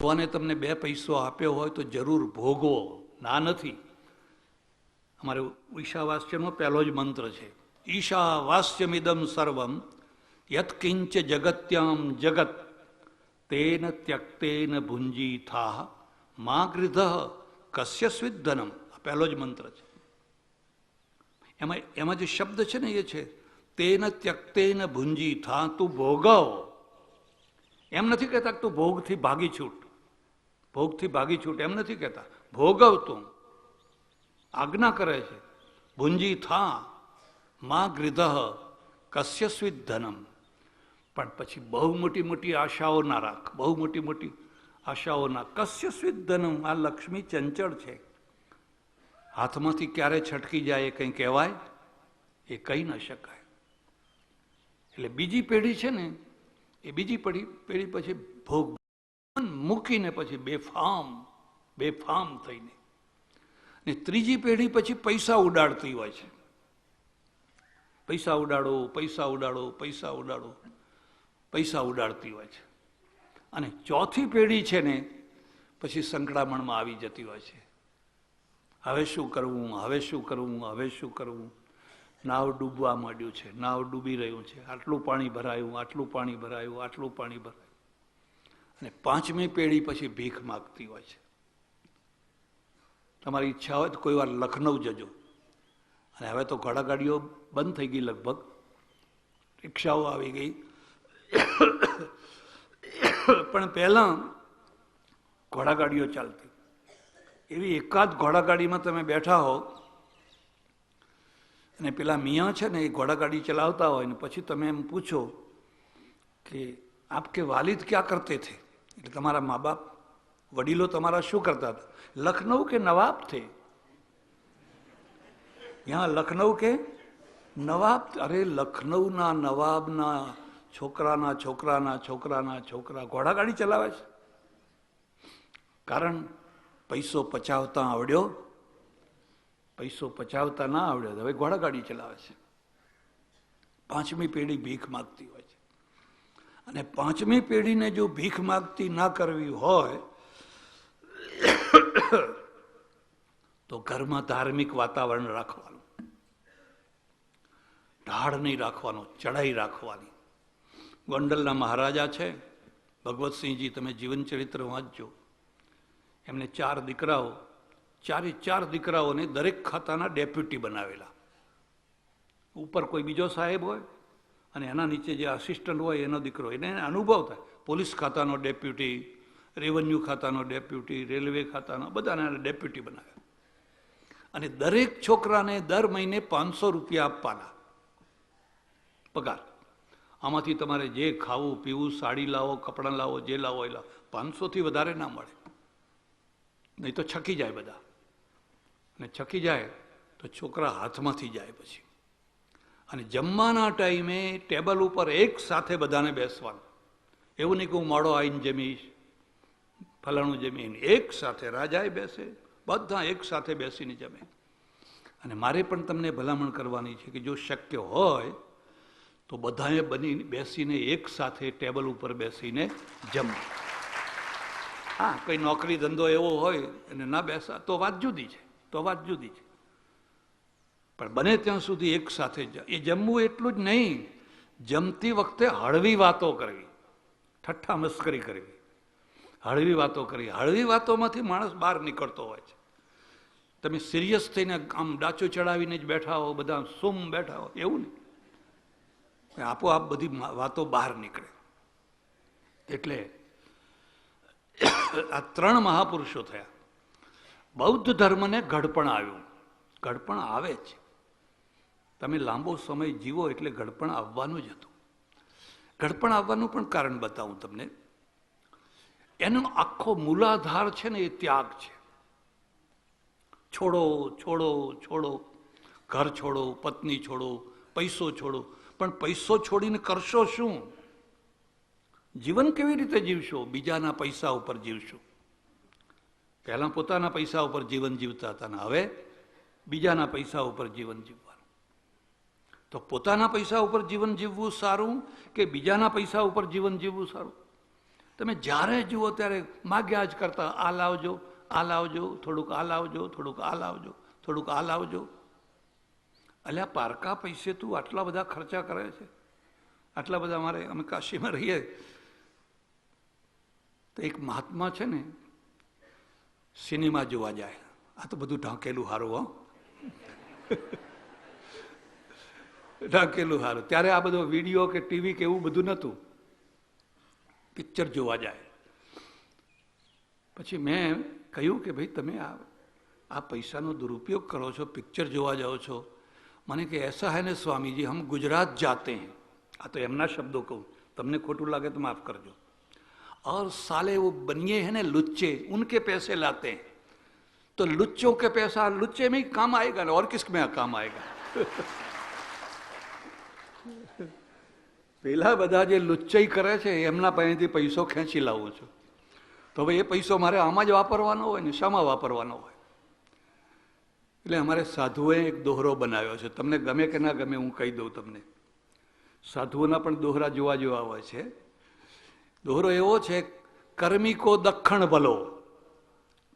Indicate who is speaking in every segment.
Speaker 1: ભગવાને તમને બે પૈસો આપ્યો હોય તો જરૂર ભોગવો. ના નથી. અમારે ઈશાવાસ્યનો પહેલો જ મંત્ર છે. ઈશાવાસ્યમિદમ સર્વમ યત્કિંચ જગત્યામ જગત તેન ત્યક્તેન ભુંજી થાહ મા ગૃધ કશ્ય સ્વિધનમ આ પહેલો જ મંત્ર છે. એમાં એમાં જે શબ્દ છે ને એ છે, તેન ત્યક્તેન ભુંજી થા તું ભોગવ. એમ નથી કહેતા તું ભોગથી ભાગી છૂટ. ભોગથી ભાગી છૂટ એમ નથી કહેતા. ભોગવતું. આજ્ઞા કરે છે. ભુંજી થા, મા ગૃધ કશ્યસ્વિત ધનમ. પણ પછી બહુ મોટી મોટી આશાઓ ના રાખ. બહુ મોટી મોટી આશાઓ ના. કસ્ય ધનમ, આ લક્ષ્મી ચંચળ છે. હાથમાંથી ક્યારે છટકી જાય એ કંઈ કહેવાય? એ કહી ન શકાય. એટલે બીજી પેઢી છે ને, એ બીજી પેઢી પેઢી પછી ભોગ મૂકીને પછી બેફામ બેફામ થઈને. ને ત્રીજી પેઢી પછી પૈસા ઉડાડતી હોય છે. પૈસા ઉડાડો પૈસા ઉડાડો પૈસા ઉડાડો, પૈસા ઉડાડતી હોય છે. અને ચોથી પેઢી છે ને પછી સંકળામણમાં આવી જતી હોય છે. હવે શું કરવું, હવે શું કરવું, હવે શું કરવું? નાવ ડૂબવા માંડ્યું છે, નાવ ડૂબી રહ્યું છે. આટલું પાણી ભરાયું, આટલું પાણી ભરાયું, આટલું પાણી ભરાયું. અને પાંચમી પેઢી પછી ભીખ માગતી હોય છે. તમારી ઈચ્છા હોય તો કોઈ વાર લખનઉ જજો. અને હવે તો ઘોડાગાડીઓ બંધ થઈ ગઈ લગભગ. રિક્ષાઓ આવી ગઈ. પણ પહેલાં ઘોડાગાડીઓ ચાલતી. એવી એકાદ ઘોડાગાડીમાં તમે બેઠા હો, અને પેલા મિયા છે ને એ ઘોડાગાડી ચલાવતા હોય ને પછી તમે એમ પૂછો કે, આપ કે વાલિદ ક્યાં કરતે થે? એટલે તમારા મા બાપ વડીલો તમારા શું કરતા હતા? લખનઉ કે નવાબ થે? યહાં લખનઉ કે નવાબ અરે લખનઉના નવાબના છોકરાના છોકરાના છોકરાના છોકરા ઘોડાગાડી ચલાવે છે. કારણ પૈસો પચાવતા આવડ્યો, પૈસો પચાવતા ના આવડ્યો હવે ઘોડાગાડી ચલાવે છે. પાંચમી પેઢી ભીખ માગતી હોય અને પાંચમી પેઢીને જો ભીખ માગતી ના કરવી હોય, તો ઘરમાં ધાર્મિક વાતાવરણ રાખવાનું. ઢાળ નહીં રાખવાનો ચડાઈ રાખવાની. ગોંડલના મહારાજા છે, ભગવતસિંહજી, તમે જીવન ચરિત્ર વાંચજો. એમને ચાર દીકરાઓ, ચારે ચાર દીકરાઓને દરેક ખાતાના ડેપ્યુટી બનાવેલા. ઉપર કોઈ બીજો સાહેબ હોય? અને એના નીચે જે આસિસ્ટન્ટ હોય એનો દીકરો. એને અનુભવ થાય. પોલીસ ખાતાનો ડેપ્યુટી રેવન્યુ ખાતાનો ડેપ્યુટી, રેલવે ખાતાનો, બધાને ડેપ્યુટી બનાવ્યા અને દરેક છોકરાને દર મહિને પાંચસો રૂપિયા આપવાના. પગાર. આમાંથી તમારે જે ખાવું, પીવું, સાડી લાવો, કપડાં લાવો, જે લાવો એ લાવો, પાંચસોથી વધારે ના મળે. નહીં તો છકી જાય બધા. અને છકી જાય તો છોકરા હાથમાંથી જાય પછી. અને જમવાના ટાઈમે ટેબલ ઉપર એક સાથે બધાને બેસવાનું. એવું નહીં કે હું મોડો આવીને જમીશ, ફલાણું જમીન એક સાથે રાજાએ બેસે, બધા એક સાથે બેસીને જમે. અને મારે પણ તમને ભલામણ કરવાની છે કે જો શક્ય હોય, તો બધાએ બની બેસીને એક સાથે ટેબલ ઉપર બેસીને જમવું હા, કંઈ નોકરી ધંધો એવો હોય અને ના બેસા, તો વાત જુદી છે, તો વાત જુદી છે. પણ બને ત્યાં સુધી એક સાથે એ જમવું એટલું જ નહીં. જમતી વખતે હળવી વાતો કરવી. ઠઠ્ઠા મસ્કરી કરવી. હળવી વાતો કરવી. હળવી વાતોમાંથી માણસ બહાર નીકળતો હોય છે. તમે સિરિયસ થઈને આમ ડાચો ચડાવીને જ બેઠા હો, બધા સુમ બેઠા હો, એવું નહીં. આપોઆપ બધી વાતો બહાર નીકળે. એટલે આ ત્રણ મહાપુરુષો થયા. બૌદ્ધ ધર્મને ઘડપણ આવ્યું. ઘડપણ આવે જ. તમે લાંબો સમય જીવો એટલે ગડપણ આવવાનું જ હતું. ગડપણ આવવાનું પણ કારણ બતાવું તમને. એનો આખો મૂલાધાર છે ને એ ત્યાગ છે. છોડો છોડો છોડો, ઘર છોડો, પત્ની છોડો, પૈસો છોડો. પણ પૈસો છોડીને કરશો શું? જીવન કેવી રીતે જીવશો? બીજાના પૈસા ઉપર જીવશો. પહેલાં પોતાના પૈસા ઉપર જીવન જીવતા હતા ને હવે બીજાના પૈસા ઉપર જીવન જીવવાનું તો પોતાના પૈસા ઉપર જીવન જીવવું સારું કે બીજાના પૈસા ઉપર જીવન જીવવું સારું? તમે જ્યારે જુઓ ત્યારે માગ્યા જ કરતા, આ લાવજો આ લાવજો, થોડુંક આ લાવજો, થોડુંક આ લાવજો, થોડુંક આ લાવજો. અલ્યા, પારકા પૈસે તું આટલા બધા ખર્ચા કરે છે? આટલા બધા મારે અમે કાશીમાં રહીએ. તો એક મહાત્મા છે ને, સિનેમા જોવા જાય. આ તો બધું ઢાંકેલું સારું હો. ઢાંકેલું સારું ત્યારે આ બધો વિડીયો કે ટીવી કે એવું બધું નહોતું પિક્ચર જોવા જાય પછી મેં કહ્યું કે ભાઈ તમે આ આ પૈસાનો દુરુપયોગ કરો છો પિક્ચર જોવા જાઓ છો મને કે એસા હૈ ને સ્વામીજી હમ ગુજરાત જાતે हैं આ તો એમના શબ્દો કહું તમને ખોટું લાગે તો માફ કરજો और साले वो बनिए हैं ना लुच्चे उनके पैसे लाते हैं तो लुच्चों के पैसा लुच्चे में ही काम आएगा ना और किसमें काम आएगा પેલા બધા જે લુચ્ચાઈ કરે છે, એમના પાસેથી પૈસો ખેંચી લાવું છું. તો ભાઈ એ પૈસો મારે આમાં જ વાપરવાનો હોય ને શામાં વાપરવાનો હોય? એટલે અમારે સાધુએ એક દોહરો બનાવ્યો છે. તમને ગમે કે ના ગમે હું કહી દઉં તમને. સાધુઓના પણ દોહરા જોવા જેવા હોય છે. દોહરો એવો છે કર્મી કો દક્ષણ ભલો.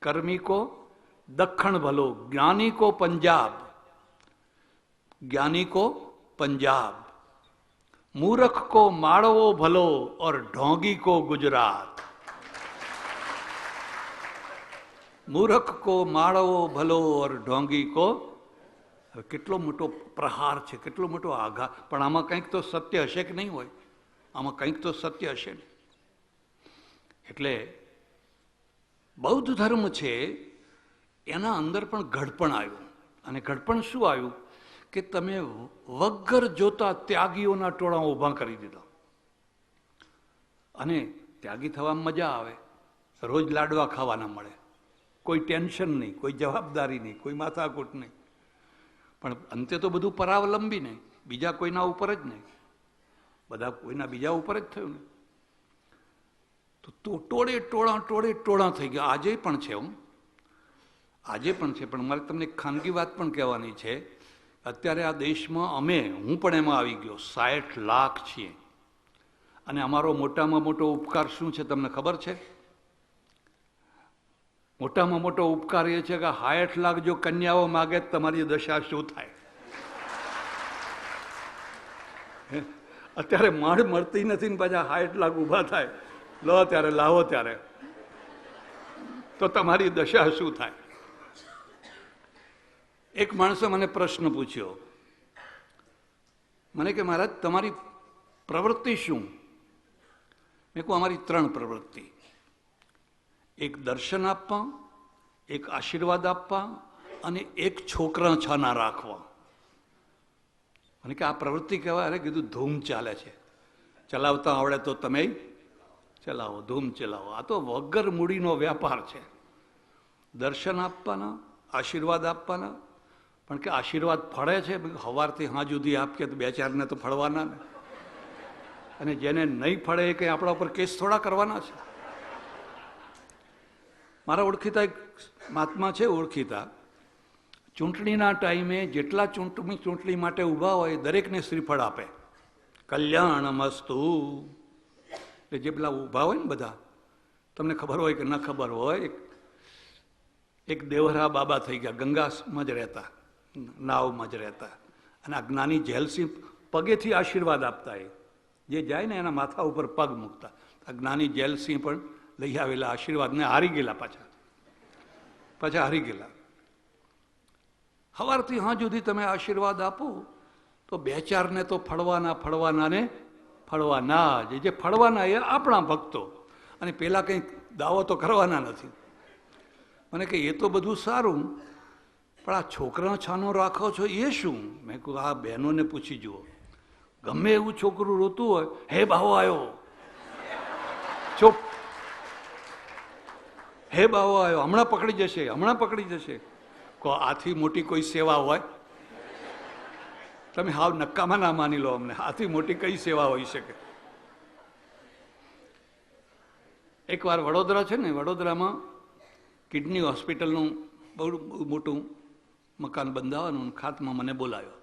Speaker 1: કર્મી કો દક્ષણ ભલો. જ્ઞાની કો પંજાબ. જ્ઞાની કો પંજાબ. મૂરખ કો માળવો ભલો ઓર ઢોંગી કો ગુજરાત. મૂરખ કો માળવો ભલો ઓર ઢોંગી કો, હવે કેટલો મોટો પ્રહાર છે, કેટલો મોટો આઘાત પણ આમાં કંઈક તો સત્ય હશે કે નહીં હોય? આમાં કંઈક તો સત્ય હશે ને? એટલે બૌદ્ધ ધર્મ છે, એના અંદર પણ ઘડપણ આવ્યું. અને ઘડપણ શું આવ્યું? કે તમે વગર જોતા ત્યાગીઓના ટોળા ઊભા કરી દીધા. અને ત્યાગી થવામાં મજા આવે, રોજ લાડવા ખાવાના મળે. કોઈ ટેન્શન નહીં, કોઈ જવાબદારી નહીં, કોઈ માથાકૂટ નહીં. પણ અંતે તો બધું પરાવલંબી નહીં, બીજા કોઈના ઉપર જ નહીં. બધા કોઈના બીજા ઉપર જ થયું ને તો તું ટોળે ટોળા ટોળે ટોળા થઈ ગયા. આજે પણ છે હું. આજે પણ છે, પણ મારે તમને ખાનગી વાત પણ કહેવાની છે. અત્યારે આ દેશમાં અમે, હું પણ એમાં આવી ગયો, સાઠ લાખ છીએ. અને અમારો મોટામાં મોટો ઉપકાર શું છે તમને ખબર છે? મોટામાં મોટો ઉપકાર એ છે કે સાઠ લાખ જો કન્યાઓ માગે તમારી દશા શું થાય? અત્યારે માળ મળતી નથી ને પાછા સાઠ લાખ ઊભા થાય. લો, ત્યારે લાવો ત્યારે. તો તમારી દશા શું થાય? એક માણસે મને પ્રશ્ન પૂછ્યો. મને કે, મહારાજ, તમારી પ્રવૃત્તિ શું? મેં કહું, અમારી ત્રણ પ્રવૃત્તિ. એક દર્શન આપવા, એક આશીર્વાદ આપવા અને એક છોકરા છાના રાખવા. મને કે, આ પ્રવૃત્તિ કહેવાય, અરે, કીધું, ધૂમ ચાલે છે. ચલાવતા આવડે તો તમે ચલાવો, ધૂમ ચલાવો. આ તો વગર મૂડીનો વ્યાપાર છે. દર્શન આપવાના, આશીર્વાદ આપવાના પણ કે આશીર્વાદ ફળે છે? સવારથી હા સુધી આપીએ તો બે ચારને તો ફળવાના ને. અને જેને નહીં ફળે એ કંઈ આપણા ઉપર કેસ થોડા કરવાના છે. મારા ઓળખીતા એક મહાત્મા છે, ઓળખીતા. ચૂંટણીના ટાઈમે જેટલા ચૂંટણી ચૂંટણી માટે ઊભા હોય, દરેકને શ્રીફળ આપે. કલ્યાણ મસ્તુ. એટલે જે પેલા ઊભા હોય ને બધા, તમને ખબર હોય કે ન ખબર હોય, એક દેવરા બાબા થઈ ગયા ગંગામાં જ રહેતા. નાવમાં જ રહેતા. અને આ જ્ઞાની જેલસિંહ પગેથી આશીર્વાદ આપતા એ. જે જાય ને એના માથા ઉપર પગ મૂકતા. આ જ્ઞાની જેલસિંહ પણ લઈ આવેલા આશીર્વાદને હારી ગયેલા પાછા. પાછા હારી ગયેલા. સવારથી હા સુધી તમે આશીર્વાદ આપો, તો બે ચારને તો ફળવાના ફળવાના ને ફળવાના જ. જે ફળવાના એ આપણા ભક્તો. અને પેલા કંઈક દાવો તો કરવાના નથી. મને કે એ તો બધું સારું. પણ આ છોકરા છાનો રાખો છો એ શું? મેં કહું આ બહેનોને પૂછી જુઓ. ગમે એવું છોકરું રોતું હોય, હે બાવો આવ્યો ચૂપ. હે બાવો આવ્યો હમણાં પકડી જશે, હમણાં પકડી જશે. કો આથી મોટી કોઈ સેવા હોય? તમે હાવ નક્કામાં ના માની લો અમને. આથી મોટી કઈ સેવા હોઈ શકે? એકવાર વડોદરા છે ને, વડોદરામાં કિડની હોસ્પિટલનું બહુ મોટું મકાન બંધાવવાનું ખાતમાં મને બોલાવ્યો.